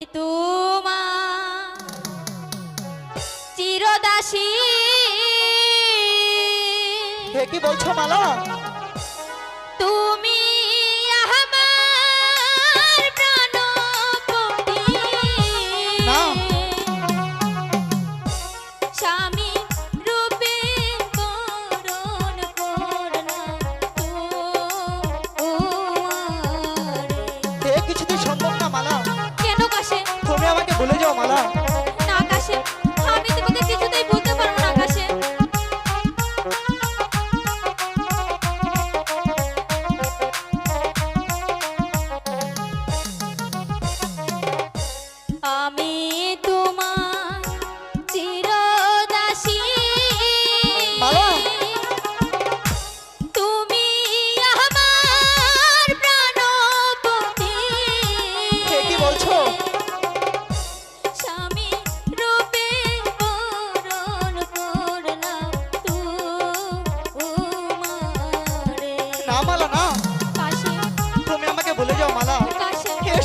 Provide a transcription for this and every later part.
তোমা চিরদাসী। কি বলছো মালা?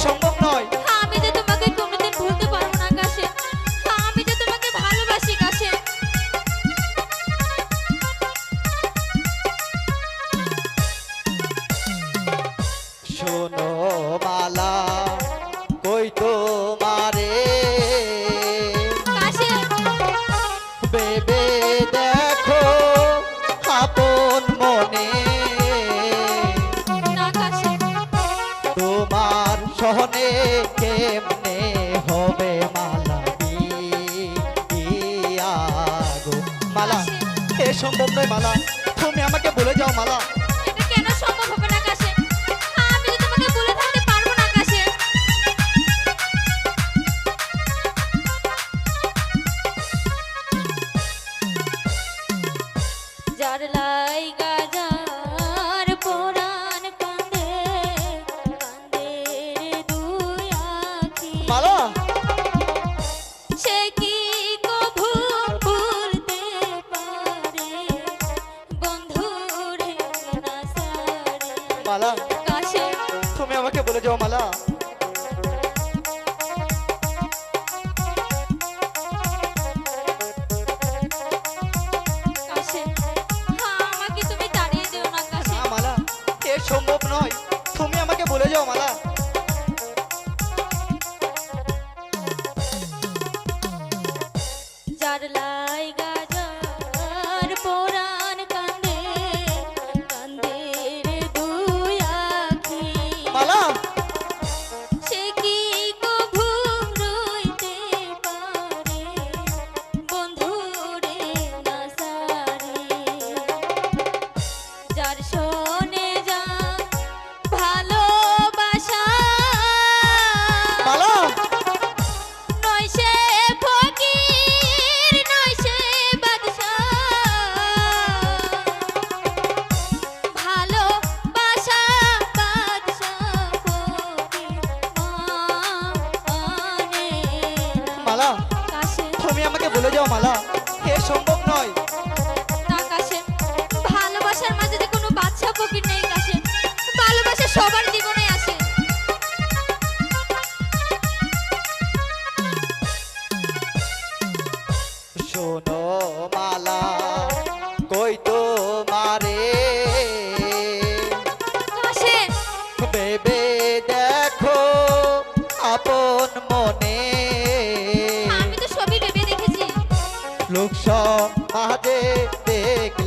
সম্ভব নয়। আমি তোমাকে না আমি তোমাকে ভালোবাসি শোনো বালা মালা। এ সম্ভব নয় মালা। তুমি আমাকে বলে যাও মালা। ভালোবাসে তুমি আমাকে বলে যাও মালা। সম্ভব নয়। তুমি আমাকে বলে যাও মালা। চলে যাও মালা। এ সম্ভব নয়। তাকাশে ভালোবাসার মাঝে যে কোনো বাচ্চা ফকির নেই। লোক সমাজে দেখ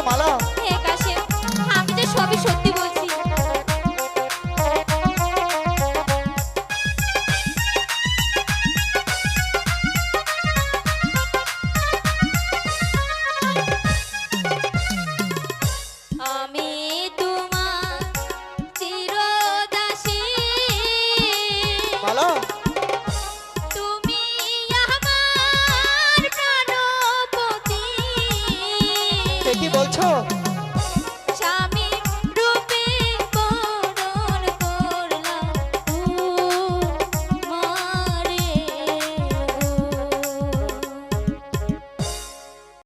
কি